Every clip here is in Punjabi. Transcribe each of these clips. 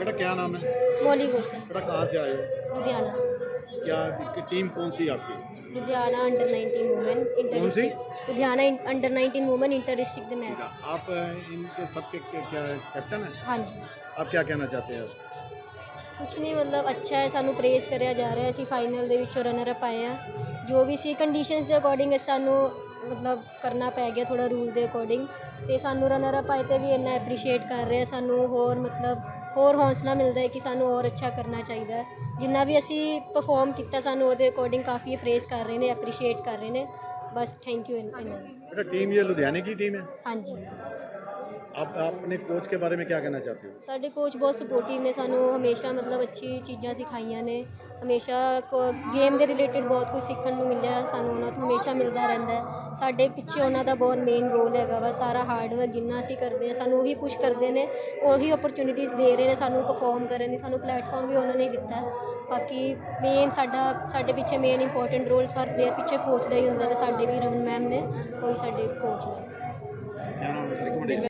बेटा क्या नाम है मौली गोसल बेटा कहाँ से आए हो लुधियाना क्या कि टीम कौन सी है आपकी लुधियाना अंडर 19 वुमेन इंटर कौन सी? District Ludhiana under 19 women inter district the match आप अ, इनके सबके क्या क्या कैप्टन हैं हाँ जी आप क्या कहना चाहते हैं ਕੁਛ ਨਹੀਂ ਮਤਲਬ ਅੱਛਾ ਹੈ ਸਾਨੂੰ ਪ੍ਰੇਜ਼ ਕਰਿਆ ਜਾ ਰਿਹਾ ਅਸੀਂ ਫਾਈਨਲ ਦੇ ਵਿੱਚੋਂ ਰਨਰ ਅਪ ਆਏ ਆ ਜੋ ਵੀ ਸੀ ਕੰਡੀਸ਼ਨਸ ਦੇ ਅਕੋਰਡਿੰਗ ਸਾਨੂੰ ਮਤਲਬ ਕਰਨਾ ਪੈ ਗਿਆ ਥੋੜਾ ਰੂਲ ਦੇ ਅਕੋਰਡਿੰਗ ਤੇ ਸਾਨੂੰ ਰਨਰ ਅਪ ਆਏ ਤੇ ਵੀ ਇੰਨਾ ਐਪਰੀਸ਼ੀਏਟ ਕਰ ਰਹੇ ਆ ਸਾਨੂੰ ਹੋਰ ਮਤਲਬ ਹੋਰ ਹੌਸਲਾ ਮਿਲਦਾ ਹੈ ਕਿ ਸਾਨੂੰ ਹੋਰ ਅੱਛਾ ਕਰਨਾ ਚਾਹੀਦਾ ਹੈ ਜਿੰਨਾ ਵੀ ਅਸੀਂ ਪਰਫਾਰਮ ਕੀਤਾ ਸਾਨੂੰ ਉਹਦੇ ਅਕੋਰਡਿੰਗ ਕਾਫੀ ਪ੍ਰੇਜ਼ ਕਰ ਰਹੇ ਨੇ ਐਪਰੀਸ਼ੀਏਟ ਕਰ ਰਹੇ ਨੇ ਬਸ ਥੈਂਕ ਯੂ ਇਹਨਾਂ ਨੂੰ बेटा टीम ये लुधियाने की टीम है ਹਾਂਜੀ आप आप अपने कोच के बारे में क्या कहना चाहते हो ਸਾਡੇ ਕੋਚ ਬਹੁਤ ਸਪੋਰਟਿਵ ਨੇ ਸਾਨੂੰ ਹਮੇਸ਼ਾ ਮਤਲਬ ਅੱਛੀ ਚੀਜ਼ਾਂ ਸਿਖਾਈਆਂ ਨੇ ਹਮੇਸ਼ਾ ਗੇਮ ਦੇ ਰਿਲੇਟਡ ਬਹੁਤ ਕੁਝ ਸਿੱਖਣ ਨੂੰ ਮਿਲਿਆ, ਸਾਨੂੰ ਉਹਨਾਂ ਤੋਂ ਹਮੇਸ਼ਾ ਮਿਲਦਾ ਰਹਿੰਦਾ ਸਾਡੇ ਪਿੱਛੇ ਉਹਨਾਂ ਦਾ ਬਹੁਤ ਮੇਨ ਰੋਲ ਹੈਗਾ ਵਾ, ਸਾਰਾ ਹਾਰਡਵਰਕ ਜਿੰਨਾ ਅਸੀਂ ਕਰਦੇ ਆ ਸਾਨੂੰ ਉਹੀ ਪੁਸ਼ ਕਰਦੇ ਨੇ, ਉਹੀ ਓਪਰਚ्युनिटीज ਦੇ ਰਹੇ ਨੇ, ਸਾਨੂੰ ਪਰਫਾਰਮ ਕਰਨ ਦੀ ਸਾਨੂੰ ਪਲੇਟਫਾਰਮ ਵੀ ਉਹਨਾਂ ਨੇ ਦਿੱਤਾ ਬਾਕੀ ਮੇਨ ਸਾਡਾ, ਸਾਡੇ ਪਿੱਛੇ ਮੇਨ ਇੰਪੋਰਟੈਂਟ ਰੋਲ ਹਰ ਪਲੇਅਰ ਪਿੱਛੇ ਕੋਚ ਦਾ ਹੀ ਹੁੰਦਾ ਤੇ ਸਾਡੇ ਵੀ ਰਮਨ ਮੈਮ ਨੇ ਕੋਈ ਸਾਡੇ ਕੋਚ ਨੇ।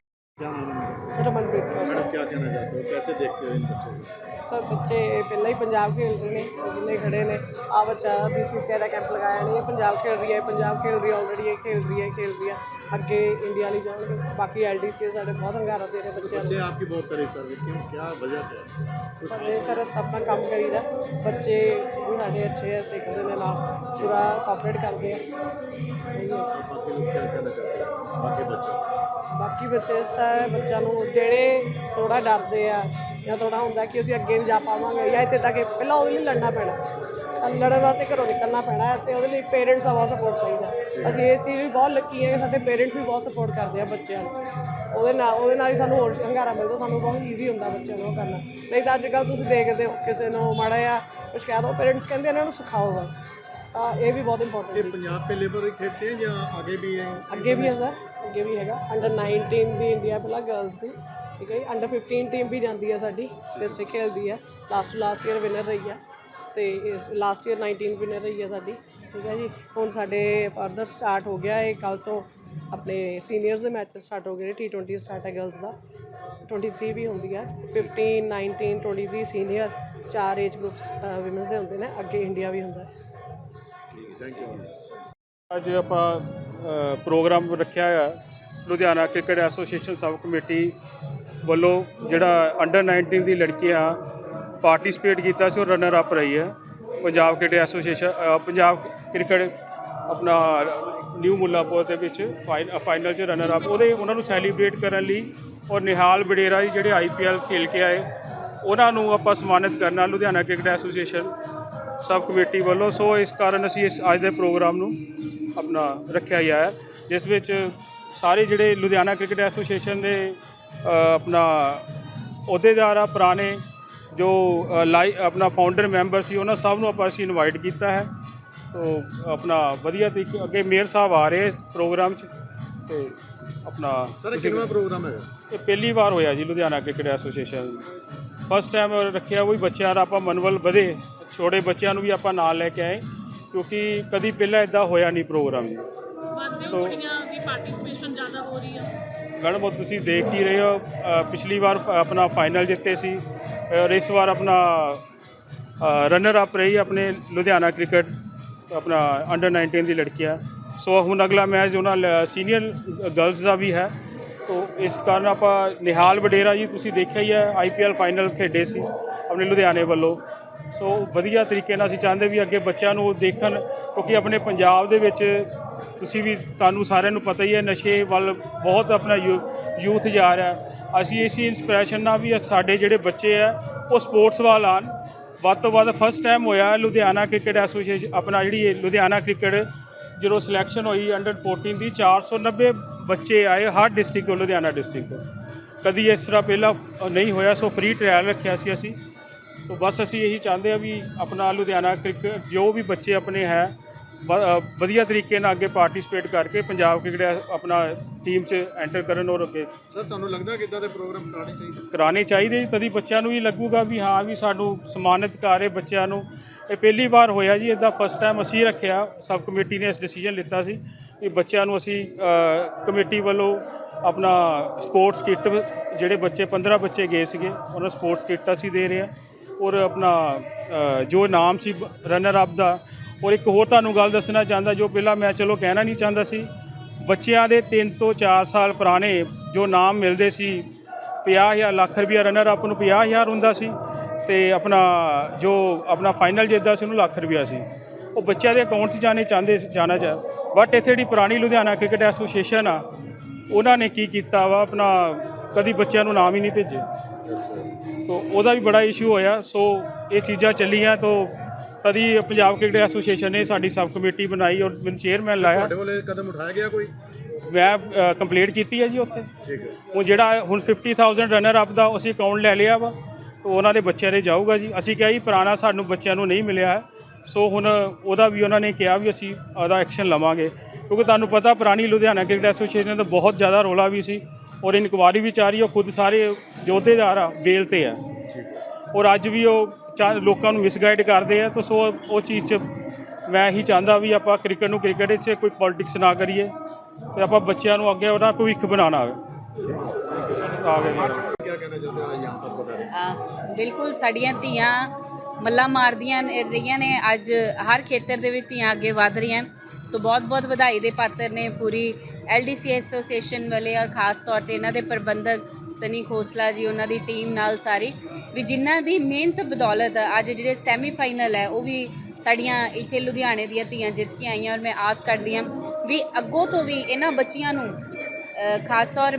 मैडम क्या कहना चाहते हो कैसे देखते हो इन बच्चों को सर बच्चे पहले ही पंजाब खेल रहे हैं जिन्हें खड़े ने आ बच्चा बी सी सी आई का कैंप लगाया नहीं पंजाब खेल रही है पंजाब खेल रही है ऑलरेडी ये खेल रही है खेल रही है ਅੱਗੇ ਇੰਡੀਆ ਲਈ ਜਾਣਗੇ ਬਾਕੀ ਐਲਡੀਸੀ ਸਾਡੇ ਬਹੁਤ ਹੰਗਾਰਾ ਦੇ ਰਹੇ ਬੱਚੇ ਬੱਚੇ ਆਪਕੀ ਬਹੁਤ ਤਾਰੀਫ ਕਰ ਰਹੇ ਕੀ ਵਜ੍ਹਾ ਹੈ? ਬੰਦੇ ਸਰ ਸਭ ਦਾ ਕੰਮ ਕਰੀਦਾ। ਬੱਚੇ ਵੀ ਸਾਡੇ ਅੱਛੇ ਐ ਸਿੱਖਦੇ ਨੇ ਨਾਲ ਪੂਰਾ ਕੋਆਪਰੇਟ ਕਰਦੇ ਆ। ਬਾਕੀ ਬੱਚੇ? ਬਾਕੀ ਬੱਚੇ ਸਾਰੇ ਬੱਚਿਆਂ ਨੂੰ ਜਿਹੜੇ ਥੋੜਾ ਡਰਦੇ ਆ ਜਾਂ ਥੋੜਾ ਹੁੰਦਾ ਕਿ ਅਸੀਂ ਅੱਗੇ ਨਹੀਂ ਜਾ ਪਾਵਾਂਗੇ ਜਾਂ ਇੱਥੇ ਤੱਕ ਪਹਿਲਾਂ ਉਹਦੇ ਲਈ ਲੜਨਾ ਪੈਣਾ। ਲੜਨ ਵਾਸਤੇ ਘਰੋਂ ਨਿਕਲਣਾ ਪੈਣਾ ਹੈ ਤੇ ਉਹਦੇ ਲਈ ਪੇਰੈਂਟਸ ਦਾ ਬਹੁਤ ਸਪੋਰਟ ਚਾਹੀਦਾ ਅਸੀਂ ਇਸ ਚੀਜ਼ ਵੀ ਬਹੁਤ ਲੱਕੀ ਹਾਂ ਕਿ ਸਾਡੇ ਪੇਰੈਂਟਸ ਵੀ ਬਹੁਤ ਸਪੋਰਟ ਕਰਦੇ ਆ ਬੱਚਿਆਂ ਨੂੰ। ਉਹਦੇ ਨਾਲ ਉਹਦੇ ਨਾਲ ਹੀ ਸਾਨੂੰ ਹੋਰ ਹੰਗਾਰਾ ਮਿਲਦਾ ਸਾਨੂੰ ਬਹੁਤ ਈਜ਼ੀ ਹੁੰਦਾ ਬੱਚਿਆਂ ਨੂੰ ਉਹ ਕਰਨਾ। ਨਹੀਂ ਤਾਂ ਅੱਜ ਕੱਲ ਤੁਸੀਂ ਦੇਖਦੇ ਹੋ ਕਿਸੇ ਨੂੰ ਮਾੜਾ ਆ ਕੁਝ ਕਹਿ ਦੋ ਪੇਰੈਂਟਸ ਕਹਿੰਦੇ ਇਹਨਾਂ ਨੂੰ ਸਿਖਾਓ ਬਸ। ਤਾਂ ਇਹ ਵੀ ਬਹੁਤ ਇੰਪੋਰਟੈਂਟ ਹੈ। ਪੰਜਾਬ ਤੇ ਖੇਡਦੇ ਆ ਜਾਂ ਅੱਗੇ ਵੀ ਹੈ? ਅੱਗੇ ਵੀ ਹੈ ਸਰ ਅੱਗੇ ਵੀ ਹੈਗਾ। ਅੰਡਰ 19 ਦੀ ਇੰਡੀਆ ਪਹਿਲਾਂ ਗਰਲਸ ਦੀ ਠੀਕ ਹੈ ਅੰਡਰ 15 ਟੀਮ ਵੀ ਜਾਂਦੀ ਹੈ ਸਾਡੀ ਡਿਸਟ੍ਰਿਕਟ ਖੇਲਦੀ ਹੈ। Last to last year winner ਰਹੀ ਹੈ। ਤੇ ਇਸ ਲਾਸਟ ਈਅਰ 19 ਵਿਨਰ ਰਹੀ ਹੈ ਸਾਡੀ। ਠੀਕ ਹੈ ਜੀ? ਹੁਣ ਸਾਡੇ ਫਰਦਰ ਸਟਾਰਟ ਹੋ ਗਿਆ ਹੈ ਕੱਲ ਤੋਂ ਆਪਣੇ ਸੀਨੀਅਰਸ ਦੇ ਮੈਚ ਸਟਾਰਟ ਹੋ ਗਏ ਨੇ। T20 ਸਟਾਰਟ ਹੈ ਗਰਲਸ ਦਾ। 23 ਵੀ ਹੁੰਦੀ ਹੈ। 15 19 23 ਸੀਨੀਅਰ ਚਾਰ ਏਜ ਗਰੁੱਪਸ ਵਿਮਨਸ ਦੇ ਹੁੰਦੇ ਨੇ। ਅੱਗੇ ਇੰਡੀਆ ਵੀ ਹੁੰਦਾ ਅੱਜ ਆਪਾਂ ਪ੍ਰੋਗਰਾਮ ਰੱਖਿਆ ਹੋਇਆ। Ludhiana cricket association sub committee ਵੱਲੋਂ ਜਿਹੜਾ ਅੰਡਰ 19 ਦੀ ਲੜਕੀਆਂ ਪਾਰਟਿਸਿਪੇਟ ਕੀਤਾ ਸੀ, ਉਹ ਰਨਰ ਅਪ ਰਹੀ ਹੈ। Punjab cricket association Punjab cricket ਆਪਣਾ ਨਿਊ ਮੁੱਲਾਪੁਰ ਦੇ ਵਿੱਚ ਫਾਈਨਲ 'ਚ ਰਨਰ ਅਪ ਉਹਦੇ, ਉਹਨਾਂ ਨੂੰ ਸੈਲੀਬ੍ਰੇਟ ਕਰਨ ਲਈ ਔਰ ਨਿਹਾਲ ਬਡੇਰਾ ਜੀ ਜਿਹੜੇ ਆਈਪੀਐਲ ਖੇਲ ਕੇ ਆਏ, ਉਹਨਾਂ ਨੂੰ ਆਪਾਂ ਸਨਮਾਨਿਤ ਕਰਨਾ Ludhiana cricket association sub committee ਵੱਲੋਂ। ਸੋ, ਇਸ ਕਾਰਨ ਅਸੀਂ ਇਸ, ਅੱਜ ਦੇ ਪ੍ਰੋਗਰਾਮ ਨੂੰ ਆਪਣਾ ਰੱਖਿਆ ਗਿਆ ਹੈ, ਜਿਸ ਵਿੱਚ ਸਾਰੇ ਜਿਹੜੇ ਲੁਧਿਆਣਾ ਕ੍ਰਿਕਟ ਐਸੋਸੀਏਸ਼ਨ ਦੇ ਆਪਣਾ ਅਹੁਦੇਦਾਰ ਆ, ਪੁਰਾਣੇ ਜੋ ਲਾਈ ਆਪਣਾ ਫਾਊਂਡਰ ਮੈਂਬਰ ਸੀ ਉਹਨਾਂ ਸਭ ਨੂੰ ਆਪਾਂ ਅਸੀਂ ਇਨਵਾਈਟ ਕੀਤਾ ਹੈ। ਤੋ ਆਪਣਾ ਵਧੀਆ ਤਰੀਕੇ ਅੱਗੇ ਮੇਅਰ ਸਾਹਿਬ ਆ ਰਹੇ ਪ੍ਰੋਗਰਾਮ 'ਚ ਤੇ ਆਪਣਾ ਸਰ ਕਿੰਨਾ ਪ੍ਰੋਗਰਾਮ ਹੈ? ਇਹ ਪਹਿਲੀ ਵਾਰ ਹੋਇਆ ਜੀ Ludhiana cricket association. First time ਰੱਖਿਆ ਉਹ ਵੀ ਬੱਚਿਆਂ ਦਾ ਆਪਾਂ ਮਨਵਲ ਵਧੇ ਛੋਟੇ ਬੱਚਿਆਂ ਨੂੰ ਵੀ ਆਪਾਂ ਨਾਲ ਲੈ ਕੇ ਆਏ ਕਿਉਂਕਿ ਕਦੀ ਪਹਿਲਾਂ ਇਦਾਂ ਹੋਇਆ ਨਹੀਂ ਪ੍ਰੋਗਰਾਮ ਜੀ। ਸੋ ਪਾਰਟਿਸਪੇਸ਼ਨ ਮੈਡਮ ਉਹ ਤੁਸੀਂ ਦੇਖ ਹੀ ਰਹੇ ਹੋ ਪਿਛਲੀ ਵਾਰ ਆਪਣਾ ਫਾਈਨਲ ਜਿੱਤੇ ਸੀ ਔਰ ਇਸ ਵਾਰ ਆਪਣਾ ਰਨਰ ਅਪ ਰਹੀ ਆਪਣੇ ਲੁਧਿਆਣਾ ਕ੍ਰਿਕਟ, ਆਪਣਾ ਅੰਡਰ 19 ਦੀ ਲੜਕੀਆਂ ਸੋ ਹੁਣ ਅਗਲਾ ਮੈਚ ਉਹਨਾਂ ਸੀਨੀਅਰ ਗਰਲਸ ਦਾ ਵੀ ਹੈ। ਤੋ ਇਸ ਕਾਰਨ ਆਪਾਂ ਨਿਹਾਲ ਵਡੇਰਾ ਜੀ, ਤੁਸੀਂ ਦੇਖਿਆ ਹੀ ਹੈ ਆਈਪੀਐਲ ਫਾਈਨਲ ਖੇਡੇ ਸੀ ਆਪਣੇ ਲੁਧਿਆਣੇ ਵੱਲੋਂ। ਸੋ ਵਧੀਆ ਤਰੀਕੇ ਨਾਲ ਅਸੀਂ ਚਾਹੁੰਦੇ ਵੀ ਅੱਗੇ ਬੱਚਿਆਂ ਨੂੰ ਦੇਖਣ, ਕਿਉਂਕਿ ਆਪਣੇ ਪੰਜਾਬ ਦੇ ਵਿੱਚ ਤੁਸੀਂ ਵੀ ਤੁਹਾਨੂੰ ਸਾਰਿਆਂ ਨੂੰ ਪਤਾ ਹੀ ਹੈ, ਨਸ਼ੇ ਵੱਲ ਬਹੁਤ ਆਪਣਾ ਯੂਥ ਜਾ ਰਿਹਾ ਅਸੀਂ ਇਸੀ ਇਨਸਪੀਰੇਸ਼ਨ ਨਾਲ ਵੀ ਸਾਡੇ ਜਿਹੜੇ ਬੱਚੇ ਆ ਉਹ ਸਪੋਰਟਸ ਵੱਲ ਆਉਣ। ਵੱਧ ਤੋਂ ਵੱਧ ਫਸਟ ਟਾਈਮ ਹੋਇਆ ਲੁਧਿਆਣਾ ਕ੍ਰਿਕਟ ਐਸੋਸੀਏਸ਼ਨ ਆਪਣਾ ਜਿਹੜੀ ਲੁਧਿਆਣਾ ਕ੍ਰਿਕਟ ਜਦੋਂ ਸਿਲੈਕਸ਼ਨ ਹੋਈ ਅੰਡਰ 14 ਦੀ 490 ਬੱਚੇ ਆਏ, ਹਰ ਡਿਸਟ੍ਰਿਕਟ ਤੋਂ, ਲੁਧਿਆਣਾ ਡਿਸਟ੍ਰਿਕਟ ਤੋਂ। ਕਦੀ ਇਸ ਤਰ੍ਹਾਂ ਪਹਿਲਾਂ ਨਹੀਂ ਹੋਇਆ, ਸੋ ਫ੍ਰੀ ਟ੍ਰਾਇਲ ਰੱਖਿਆ ਸੀ ਅਸੀਂ। ਤੋ ਬਸ ਅਸੀਂ ਇਹੀ ਚਾਹੁੰਦੇ ਆ ਵੀ ਆਪਣਾ ਲੁਧਿਆਣਾ ਕ੍ਰਿਕਟ ਜੋ ਵੀ ਬੱਚੇ ਆਪਣੇ ਹੈ ਵਧੀਆ ਤਰੀਕੇ ਨਾਲ ਅੱਗੇ ਪਾਰਟਿਸਿਪੇਟ ਕਰਕੇ ਪੰਜਾਬ ਕ੍ਰਿਕਟ ਆਪਣਾ ਟੀਮ 'ਚ ਐਂਟਰ ਕਰਨ ਔਰ ਅੱਗੇ ਸਰ ਤੁਹਾਨੂੰ ਲੱਗਦਾ ਕਿ ਇਦਾਂ ਦੇ ਪ੍ਰੋਗਰਾਮ ਕਰਾਉਣੇ ਚਾਹੀਦੇ? ਕਰਾਣੇ ਚਾਹੀਦੇ ਤਦੀ ਬੱਚਿਆਂ ਨੂੰ ਵੀ ਲੱਗੂਗਾ ਵੀ ਹਾਂ ਵੀ ਸਾਨੂੰ ਸਨਮਾਨਿਤ ਕਰੇ ਬੱਚਿਆਂ ਨੂੰ। ਇਹ ਪਹਿਲੀ ਵਾਰ ਹੋਇਆ ਜੀ ਇਦਾਂ ਫਸਟ ਟਾਈਮ ਅਸੀਂ ਰੱਖਿਆ ਸਬ ਕਮੇਟੀ ਨੇ ਇਸ ਡਿਸੀਜਨ ਲਿੱਤਾ ਸੀ ਵੀ ਬੱਚਿਆਂ ਨੂੰ ਅਸੀਂ ਕਮੇਟੀ ਵੱਲੋਂ ਆਪਣਾ ਸਪੋਰਟਸ ਕਿੱਟ ਜਿਹੜੇ ਬੱਚੇ 15 ਬੱਚੇ ਗਏ ਸੀਗੇ ਉਹਨਾਂ ਨੂੰ ਸਪੋਰਟਸ ਕਿੱਟ ਅਸੀਂ ਦੇ ਰਹੇ ਹਾਂ। ਔਰ ਆਪਣਾ ਜੋ ਇਨਾਮ ਸੀ ਰਨਰ ਅਪ ਦਾ ਔਰ ਇੱਕ ਹੋਰ ਤੁਹਾਨੂੰ ਗੱਲ ਦੱਸਣਾ ਚਾਹੁੰਦਾ ਜੋ ਪਹਿਲਾਂ ਮੈਂ ਚਲੋ ਕਹਿਣਾ ਨਹੀਂ ਚਾਹੁੰਦਾ ਸੀ ਬੱਚਿਆਂ ਦੇ 3 ਤੋਂ 4 ਸਾਲ ਪੁਰਾਣੇ ਜੋ ਨਾਮ ਮਿਲਦੇ ਸੀ 50000 ਲੱਖ ਰੁਪਇਆ ਰਨਰ ਅਪ ਨੂੰ 50000 ਹੁੰਦਾ ਸੀ ਤੇ ਆਪਣਾ ਜੋ ਆਪਣਾ ਫਾਈਨਲ ਜਿੱਤਦਾ ਸੀ ਉਹਨੂੰ ਲੱਖ ਰੁਪਇਆ ਸੀ। ਉਹ ਬੱਚਿਆਂ ਦੇ ਅਕਾਊਂਟ 'ਚ ਜਾਣੇ ਚਾਹੁੰਦੇ ਜਾਣਾ ਚਾ ਬਟ ਇੱਥੇ ਜਿਹੜੀ ਪੁਰਾਣੀ ਲੁਧਿਆਣਾ ਕ੍ਰਿਕਟ ਐਸੋਸੀਏਸ਼ਨ ਆ ਉਹਨਾਂ ਨੇ ਕੀ ਕੀਤਾ ਵਾ ਆਪਣਾ ਕਦੀ ਬੱਚਿਆਂ ਨੂੰ ਨਾਮ ਹੀ ਨਹੀਂ ਭੇਜੇ। ਤੋ ਉਹਦਾ ਵੀ ਬੜਾ ਇਸ਼ੂ ਹੋਇਆ ਸੋ ਇਹ ਚੀਜ਼ਾਂ ਚੱਲੀਆਂ ਤੋ ਤਦੀ ਪੰਜਾਬ ਕ੍ਰਿਕਟ ਐਸੋਸੀਏਸ਼ਨ ਨੇ ਸਾਡੀ ਸਬ ਕਮੇਟੀ ਬਣਾਈ ਔਰ ਮੈਨੂੰ ਚੇਅਰਮੈਨ ਲਾਇਆ। ਤੁਹਾਡੇ ਵੱਲੋਂ ਕਦਮ ਉਠਾਇਆ ਗਿਆ ਕੋਈ? ਮੈਂ ਕੰਪਲੀਟ ਕੀਤੀ ਹੈ ਜੀ ਉੱਥੇ। ਠੀਕ ਹੈ। ਹੁਣ ਜਿਹੜਾ ਹੁਣ 50000 ਰਨਰ ਅਪ ਦਾ ਅਸੀਂ ਅਕਾਊਂਟ ਲੈ ਲਿਆ ਵਾ ਤੋ ਉਹਨਾਂ ਦੇ ਬੱਚਿਆਂ ਦੇ ਜਾਊਗਾ ਜੀ। ਅਸੀਂ ਕਿਹਾ ਜੀ ਪੁਰਾਣਾ ਸਾਨੂੰ ਬੱਚਿਆਂ ਨੂੰ ਨਹੀਂ ਮਿਲਿਆ। ਹੈ ਸੋ ਹੁਣ ਉਹਦਾ ਵੀ ਉਹਨਾਂ ਨੇ ਕਿਹਾ ਵੀ ਅਸੀਂ ਉਹਦਾ ਐਕਸ਼ਨ ਲਵਾਂਗੇ। ਕਿਉਂਕਿ ਤੁਹਾਨੂੰ ਪਤਾ ਪੁਰਾਣੀ ਲੁਧਿਆਣਾ ਕ੍ਰਿਕਟ ਐਸੋਸੀਏਸ਼ਨ ਦਾ ਬਹੁਤ ਜ਼ਿਆਦਾ ਰੋਲਾ ਵੀ ਸੀ ਔਰ ਇਨਕੁਆਰੀ ਵੀ ਚੱਲ ਰਹੀ ਹੈ ਉਹ ਖੁਦ ਸਾਰੇ ਯੋਧੇਦਾਰ ਆ ਬੇਲ ਤੇ ਆ। ਔਰ ਅੱਜ ਵੀ ਉਹ ਲੋਕਾਂ ਨੂੰ ਮਿਸਗਾਈਡ ਕਰਦੇ ਆ ਤਾਂ ਸੋ ਉਹ ਚੀਜ਼ 'ਚ ਮੈਂ ਇਹੀ ਚਾਹੁੰਦਾ ਵੀ ਆਪਾਂ ਕ੍ਰਿਕਟ ਨੂੰ ਕ੍ਰਿਕਟ 'ਚ ਕੋਈ ਪੋਲਿਟਿਕਸ ਨਾ ਕਰੀਏ ਤੇ ਆਪਾਂ ਬੱਚਿਆਂ ਨੂੰ ਅੱਗੇ ਉਹਨਾਂ ਉਹਦਾ ਭਵਿੱਖ ਬਣਾਉਣਾ ਹੈ ਬਿਲਕੁਲ ਸਾਡੀਆਂ ਧੀਆਂ ਮੱਲਾ ਮਾਰਦੀਆਂ ਰਹੀਆਂ ਨੇ ਅੱਜ ਹਰ ਖੇਤਰ ਦੇ ਵਿੱਚ ਧੀਆਂ ਅੱਗੇ ਵਧ ਰਹੀਆਂ ਸੋ ਬਹੁਤ ਬਹੁਤ ਵਧਾਈ ਦੇ ਪਾਤਰ ਨੇ ਪੂਰੀ ਐਲਡੀਸੀ ਐਸੋਸੀਏਸ਼ਨ ਵਾਲੇ ਔਰ ਖਾਸ ਤੌਰ ਤੇ ਇਹਨਾਂ ਦੇ ਪ੍ਰਬੰਧਕ ਸਨੀ ਖੋਸਲਾ ਜੀ, ਉਹਨਾਂ ਦੀ ਟੀਮ ਨਾਲ ਸਾਰੀ। ਵੀ ਜਿਨ੍ਹਾਂ ਦੀ ਮਿਹਨਤ ਬਦੌਲਤ ਅੱਜ ਜਿਹੜੇ ਸੈਮੀਫਾਈਨਲ ਹੈ, ਉਹ ਵੀ ਸਾਡੀਆਂ ਇੱਥੇ ਲੁਧਿਆਣੇ ਦੀਆਂ ਧੀਆਂ ਜਿੱਤ ਕੇ ਆਈਆਂ ਔਰ ਮੈਂ ਆਸ ਕਰਦੀ ਹਾਂ ਵੀ ਅੱਗੋਂ ਤੋਂ ਵੀ ਇਹਨਾਂ ਬੱਚੀਆਂ ਨੂੰ ਖਾਸ ਤੌਰ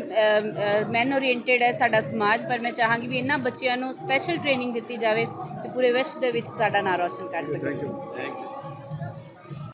ਮੈਨ ਓਰੀਐਂਟਡ ਹੈ ਸਾਡਾ ਸਮਾਜ, ਪਰ ਮੈਂ ਚਾਹਾਂਗੀ ਵੀ ਇਹਨਾਂ ਬੱਚਿਆਂ ਨੂੰ ਸਪੈਸ਼ਲ ਟ੍ਰੇਨਿੰਗ ਦਿੱਤੀ ਜਾਵੇ ਤੇ ਪੂਰੇ ਵਿਸ਼ਵ ਦੇ ਵਿੱਚ ਸਾਡਾ ਨਾਮ ਰੌਸ਼ਨ ਕਰ ਸਕਣ।